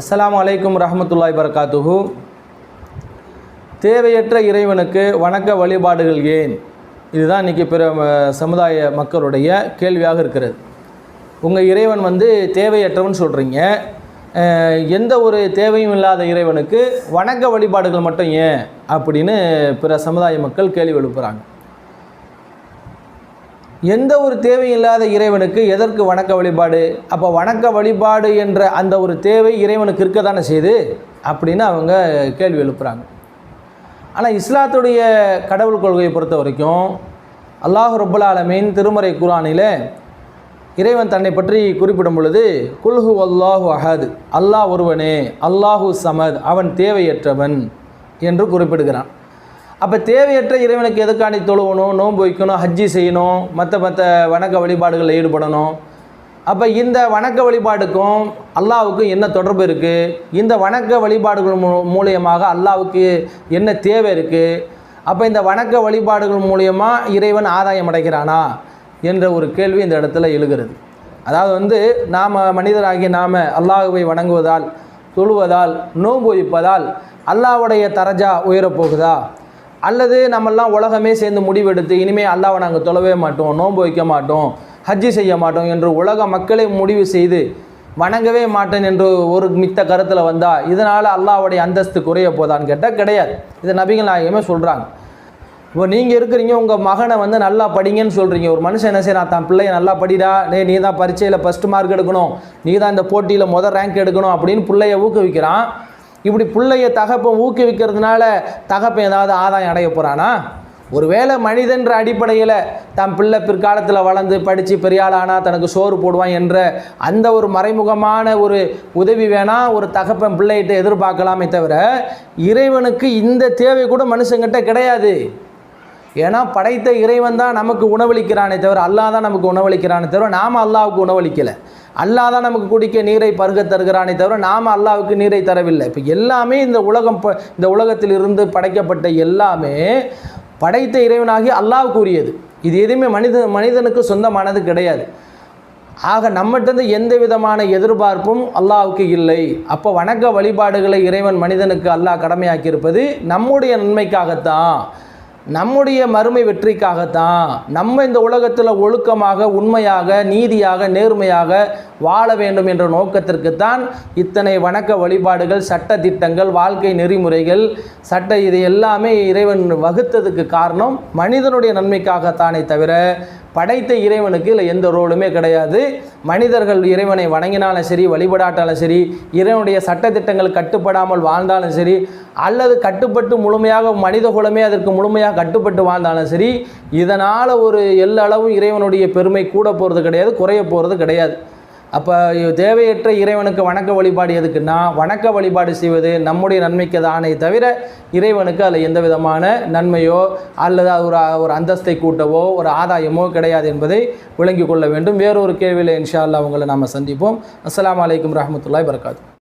அஸ்லாம் அலைக்கும் ரஹமத்துல்லாய் பரகாத்துஹு தேவையற்ற இறைவனுக்கு வணக்க வழிபாடுகள் ஏன்? இதுதான் இன்றைக்கி பிற சமுதாய மக்களுடைய கேள்வியாக இருக்கிறது. உங்கள் இறைவன் வந்து தேவையற்றவன் சொல்கிறீங்க எந்த ஒரு தேவையும் இல்லாத இறைவனுக்கு வணக்க வழிபாடுகள் மட்டும் ஏன்? அப்படின்னு பிற சமுதாய மக்கள் கேள்வி எழுப்புகிறாங்க எந்த ஒரு தேவையில்லாத இறைவனுக்கு எதற்கு வணக்க வழிபாடு? அப்போ வணக்க வழிபாடு என்ற அந்த ஒரு தேவை இறைவனுக்கு இருக்க தானே செய்யுது அப்படின்னு அவங்க கேள்வி எழுப்புகிறாங்க ஆனால் இஸ்லாத்துடைய கடவுள் கொள்கையை பொறுத்த வரைக்கும் அல்லாஹ் ரப்புல் ஆலமீன் திருமறை குரானில் இறைவன் தன்னை பற்றி குறிப்பிடும் பொழுது குல்ஹு அல்லாஹு அஹத் அல்லாஹ் ஒருவனே அல்லாஹு சமத் அவன் தேவையற்றவன் என்று குறிப்பிடுகிறான். அப்போ தேவையற்ற இறைவனுக்கு எதுக்காண்டி தொழுவணும் நோன்பு வைக்கணும் ஹஜ்ஜி செய்யணும் மற்ற மற்ற வணக்க வழிபாடுகளில் ஈடுபடணும்? அப்போ இந்த வணக்க வழிபாடுக்கும் அல்லாவுக்கும் என்ன தொடர்பு இருக்குது இந்த வணக்க வழிபாடுகள் மூ மூலியமாக அல்லாவுக்கு என்ன தேவை இருக்குது அப்போ இந்த வணக்க வழிபாடுகள் மூலியமாக இறைவன் ஆதாயம் அடைகிறானா? என்ற ஒரு கேள்வி இந்த இடத்துல எழுகிறது. அதாவது வந்து நாம் மனிதராகிய நாம் அல்லாஹுவை வணங்குவதால் தொழுவதால் நோன்பு வைப்பதால் அல்லாஹ்வுடைய தரஜா உயரப்போகுதா? அல்லது நம்மெல்லாம் உலகமே சேர்ந்து முடிவெடுத்து இனிமேல் அல்லாவை நாங்கள் தொழவே மாட்டோம் நோன்பு வைக்க மாட்டோம் ஹஜ்ஜி செய்ய மாட்டோம் என்று உலக மக்களை முடிவு செய்து வணங்கவே மாட்டேன் என்று ஒரு மித்த கருத்தில் வந்தால் இதனால் அல்லாவுடைய அந்தஸ்து குறைய போதான்னு கேட்டால் கிடையாது. இதை நபிகள் நாயகமே சொல்கிறாங்க இப்போ நீங்கள் இருக்கிறீங்க உங்கள் மகனை வந்து நல்லா படிங்கன்னு சொல்கிறீங்க ஒரு மனுஷன் என்ன செய்யறான்? தான் பிள்ளைய நல்லா படிடா. டே நீ தான் பரீட்சையில் ஃபஸ்ட் மார்க் எடுக்கணும். நீ தான் இந்த போட்டியில் முதல் ரேங்க் எடுக்கணும் அப்படின்னு பிள்ளைய ஊக்குவிக்கிறான். இப்படி பிள்ளைய தகப்பன் ஊக்குவிக்கிறதுனால தகப்பன் ஏதாவது ஆதாயம் அடைய போகிறானா ஒருவேளை மனிதன்ற அடிப்படையில் தன் பிள்ளை பிற்காலத்தில் வளர்ந்து படித்து பெரியாளானா தனக்கு சோறு போடுவான் என்ற அந்த ஒரு மறைமுகமான ஒரு உதவி வேணால் ஒரு தகப்பன் பிள்ளைகிட்ட எதிர்பார்க்கலாமே தவிர இறைவனுக்கு இந்த தேவை கூட மனுஷங்கிட்ட கிடையாது. ஏன்னா படைத்த இறைவன் தான் நமக்கு உணவளிக்கிறானே தவிர அல்லாஹ் தான் நமக்கு உணவளிக்கிறானே தவிர நாம் அல்லாவுக்கு உணவளிக்கலை. அல்லாஹ் தான் நமக்கு குடிக்க நீரை பருக தருகிறானே தவிர நாம் அல்லாவுக்கு நீரை தரவில்லை. இப்போ எல்லாமே இந்த உலகம் ப- இந்த உலகத்தில் இருந்து படைக்கப்பட்ட எல்லாமே படைத்த இறைவனாகி அல்லாவுக்கு உரியது இது எதுவுமே மனித மனிதனுக்கு சொந்தமானது கிடையாது. ஆக நம்மகிட்ட எந்த விதமான எதிர்பார்ப்பும் அல்லாவுக்கு இல்லை. அப்போ வணக்க வழிபாடுகளை இறைவன் மனிதனுக்கு அல்லாஹ் கடமையாக்கியிருப்பது நம்முடைய நன்மைக்காகத்தான். நம்முடைய மறுமை வெற்றிக்காகத்தான் நம்ம இந்த உலகத்தில் ஒழுக்கமாக உண்மையாக நீதியாக நேர்மையாக வாழ வேண்டும் என்ற நோக்கத்திற்குத்தான் இத்தனை வணக்க வழிபாடுகள் சட்ட திட்டங்கள் வாழ்க்கை நெறிமுறைகள் சட்ட இது எல்லாமே இறைவன் வகுத்ததுக்கு காரணம் மனிதனுடைய நன்மைக்காகத்தானே தவிர படைத்த இறைவனுக்கு இல்லை எந்த ரோலுமே கிடையாது. மனிதர்கள் இறைவனை வணங்கினாலும் சரி வழிபடாட்டாலும் சரி இறைவனுடைய சட்டத்திட்டங்கள் கட்டுப்படாமல் வாழ்ந்தாலும் சரி அல்லது கட்டுப்பட்டு முழுமையாக மனித குலமே அதற்கு முழுமையாக கட்டுப்பட்டு வாழ்ந்தாலும் சரி இதனால் ஒரு எல்லளவும் இறைவனுடைய பெருமை கூட போகிறது கிடையாது குறைய போகிறது கிடையாது. அப்போ தேவையற்ற இறைவனுக்கு வணக்க வழிபாடு எதுக்குன்னா வணக்க வழிபாடு செய்வது நம்முடைய நன்மைக்கு தானே தவிர இறைவனுக்கு அதில் எந்த விதமான நன்மையோ அல்லது அது ஒரு ஒரு அந்தஸ்தை கூட்டவோ ஒரு ஆதாயமோ கிடையாது என்பதை விளங்கிக் கொள்ள வேண்டும். வேறொரு கேள்வியில் இன்ஷா அல்லா உங்களை நாம் சந்திப்போம். அஸ்லாம் அலைக்கும் ரஹமத்துல்லாய் வரகாத்து